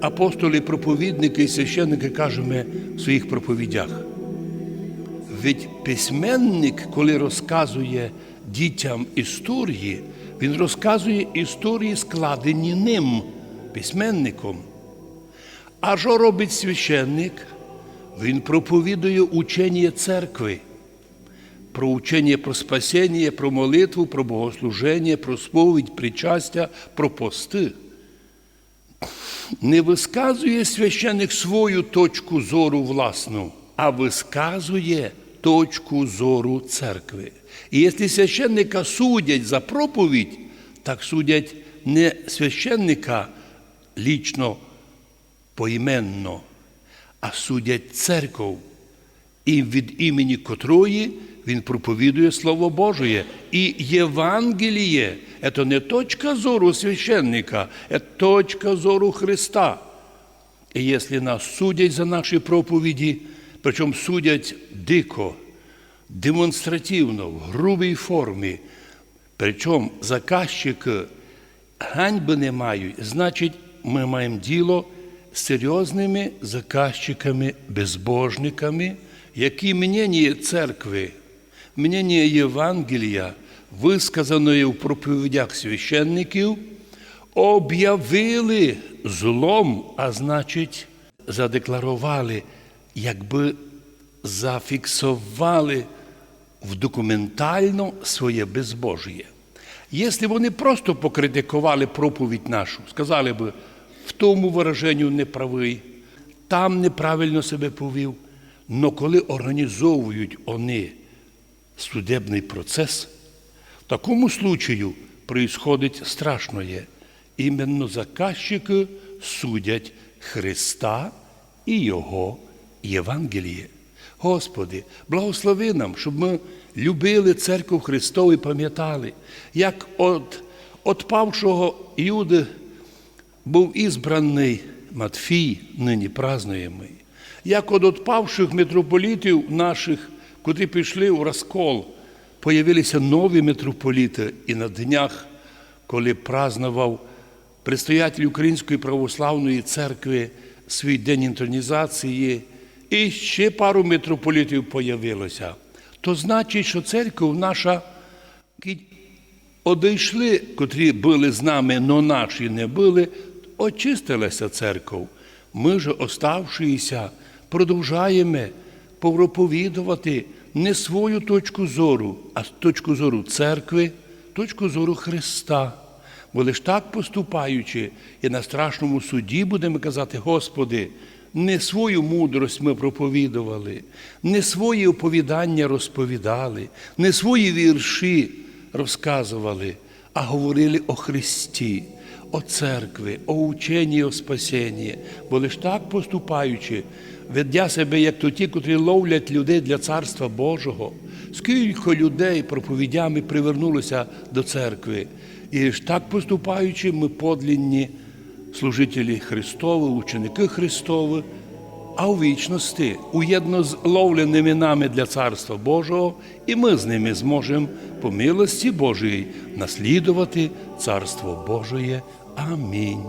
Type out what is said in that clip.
апостоли, проповідники і священники кажемо в своїх проповідях. Ведь письменник, коли розказує дітям історії, він розказує історії, складені ним, письменником. А що робить священник? Він проповідує учення церкви, про учення про спасіння, про молитву, про богослуження, про сповідь, причастя, про пости. Не висказує священник свою точку зору власну, а висказує точку зору церкви. І якщо священника судять за проповідь, так судять не священника лічно поіменно, а судять церков, і від імені котрої він проповідує Слово Божє. І Євангеліє це не точка зору священника, це точка зору Христа. І якщо нас судять за наші проповіді, причому судять дико, демонстративно, в грубій формі, причому заказчики ганьби не мають, значить, ми маємо діло з серйозними заказчиками, безбожниками, які мнення церкви, мнення Євангелія, висказаної в проповідях священників, об'явили злом, а значить, задекларували, якби зафіксували в документально своє безбожіє. Якщо вони просто покритикували проповідь нашу, сказали би, в тому вираженню неправий, там неправильно себе повів, але коли організовують вони судебний процес, в такому случаю происходить страшное. Іменно заказчики судять Христа і Його Євангеліє. Господи, благослови нам, щоб ми любили церкву Христову і пам'ятали, як от отпавшого Юди був ізбраний Матфій, нині празднуємо, як от отпавших митрополітів наших, котрі пішли у розкол, появилися нові митрополіти, і на днях, коли празднував предстоятель Української православної церкви свій день інтронізації, і ще пару митрополітів появилося. То значить, що церква наша одійшли, котрі були з нами, но наші не були, очистилася церква. Ми ж, оставшися, продовжаємо проповідувати не свою точку зору, а точку зору церкви, точку зору Христа. Бо лиш так поступаючи, і на страшному суді будемо казати, Господи, не свою мудрость ми проповідували, не свої оповідання розповідали, не свої вірші розказували, а говорили о Христі, о церкві, о ученні, о спасенні. Бо лиш так поступаючи, ведя себе, як то ті, котрі ловлять людей для Царства Божого. Скільки людей проповідями привернулося до церкви. І ж так поступаючи, ми подлінні служителі Христові, ученики Христові, а у вічності, уєдно з ловленими нами для Царства Божого, і ми з ними зможемо по милості Божої наслідувати Царство Божоє. Амінь.